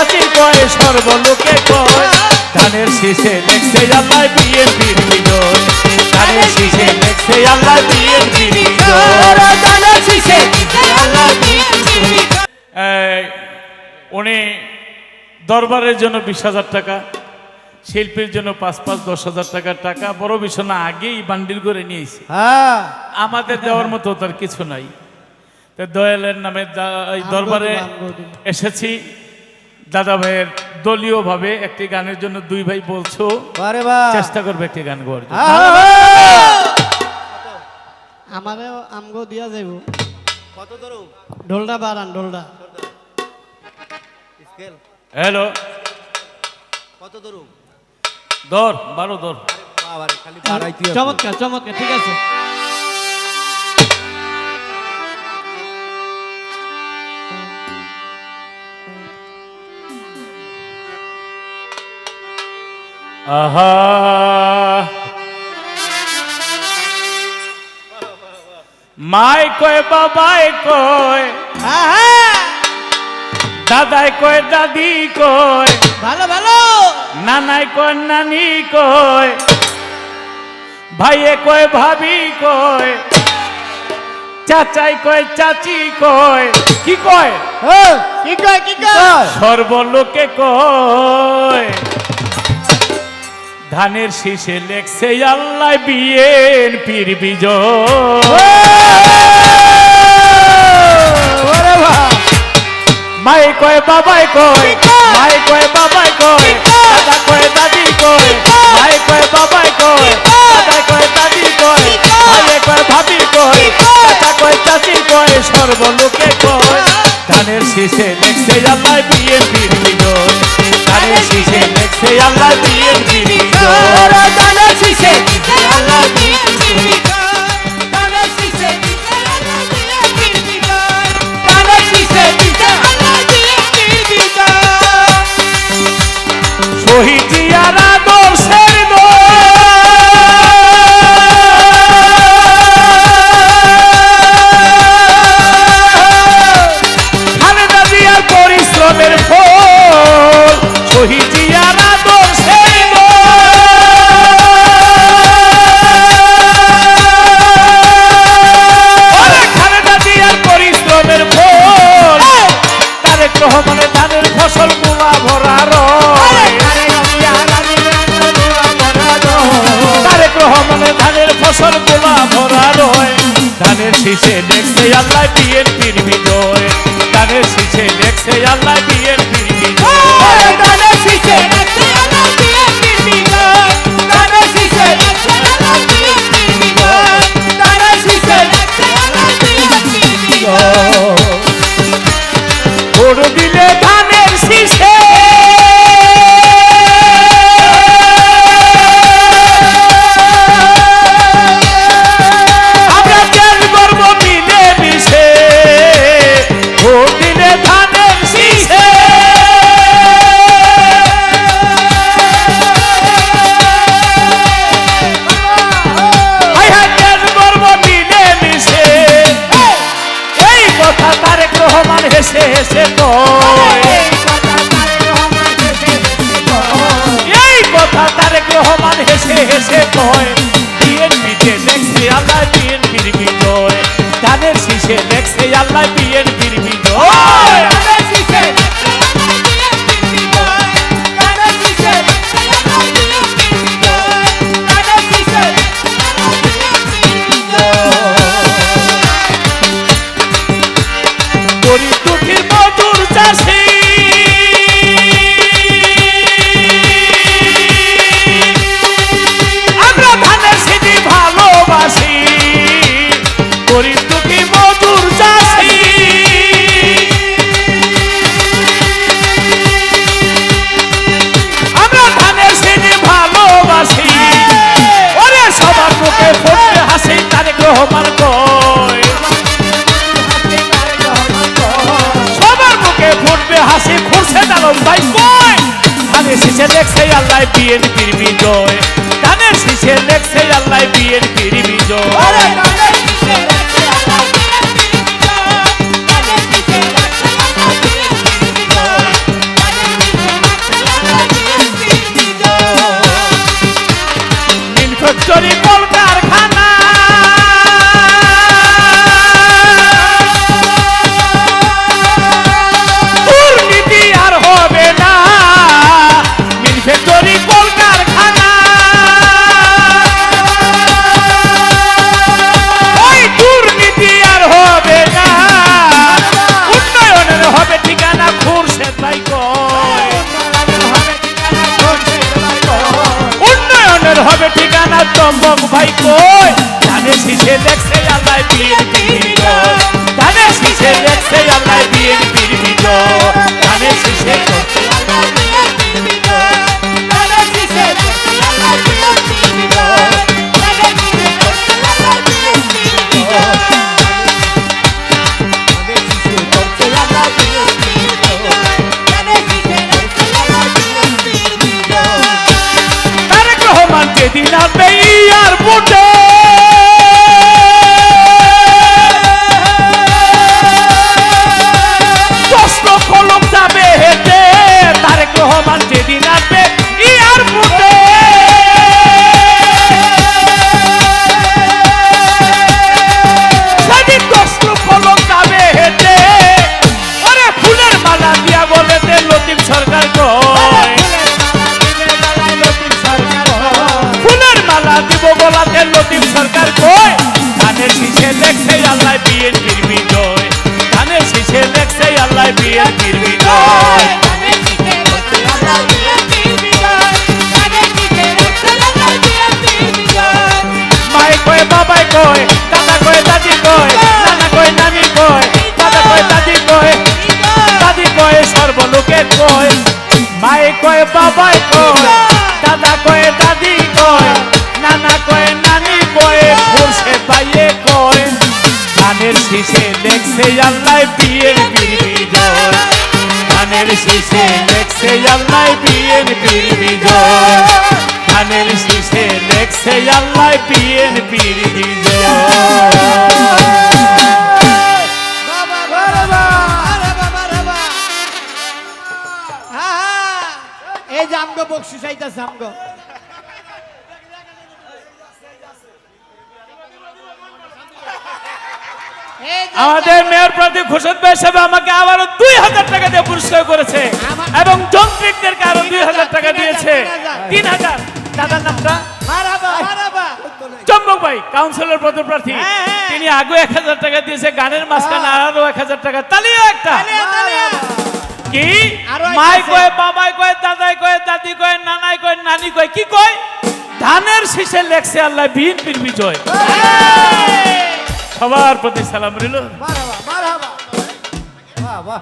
চাচি কয় সর্বলোকে কয়। ধানের শীষে লেখছে আল্লাহ বিএনপির বিজয় ধানের শীষে লেখছে আল্লাহ বিএনপির উনি দরবারের জন্য বিশ হাজার টাকা শিল্পীর জন্য পাঁচ পাঁচ দশ হাজার টাকার টাকা বড় বিষয় না আগেই বান্ডিল করে নিয়েছে। হ্যাঁ। আমাদের দেওয়ার মতো তার কিছু নাই। দয়ালের নামে দরবারে এসেছি। দাদা ভাইয়ের দলীয়ভাবে একটি গানের জন্য দুই ভাই বলছো চেষ্টা করবে একটি গান জন্য। আমারে আমগো দিয়া যাইব। কত ধরো? ঢোলটা বাড়ান ঢোলটা। স্কেল। হ্যালো। কত ধরো? দর বারো হবে। চমৎকার চমৎকার ঠিক আছে। আহা। মাই কয় বাবাই কয় দাদাই কয় দাদি কয় ভালো ভালো। নানাই কয় নানি কয় ভাইয়ে কয় ভাবি কয় চাচাই কয় চাচি কয় কি কয়? কি কয় কি কয় কয়? সর্বলোকে কয়। ধানের শীষে লেখছে, আল্লাহ বিয়ের পীর বিজয়। মাই কয়, বাবাই কয়। মাই কয়, বাবাই কয়। দাদা কয়, দাদি কয়। মাই কয়, বাবাই কয়। দাদা কয়, দাদি কয়। ভাইয়ে কয়, ভাবি কয়। চাচা কয়, চাচি কয়। সর্বলোকে কয়। ধানের শীষে ধানের শীষে দেখছে আল্লাহ শীষে লেখছে আল্লাহ বিএনপির বিজয়। ধানের শীষে লেখছে আল্লাহ বিএনপির বিজয়। সর্বলোকে কয় মাই কয়, বাবাই কয়, দাদা কয়, দাদি কয়, নানা কয়, নানি কয় ফুরসে বাইয়ে কয়। ধানের শীষে লেখছে, আল্লাহ বিএনপির বিজয় ধানের শীষে লেখছে, আল্লাহ বিএনপির বিজয় ধানের শীষে লেখছে, আল্লাহ বিএনপির বিজয় এই যে আমগো বকশিস আইতাছে আমগো। আমাদের মেয়র প্রতি ঘোষণ হিসেবে আমাকে আবারও দুই হাজার টাকা দিয়ে পুরস্কার করেছে এবং যন্ত্রিকদেরকে আরও দুই হাজার টাকা দিয়েছে। তিন হাজার। দাদার নামটা? মারাবা ভাই কাউন্সিলর পদপ্রার্থী হ্যাঁ, হ্যাঁ। তিনি আগে এক হাজার টাকা দিয়েছে গানের মাঝখানে আরও এক হাজার টাকা। তালিও একটা। কি? আরও মাই। কয় বাবাই কয় দাদাই কয় দাদি কয় নানাই কয় নানি কয় কি কয়? ধানের শীষে লেখছে আল্লাহ বিএনপির বিজয়। সবার প্রতি সালাম রিল বাহ বাহ।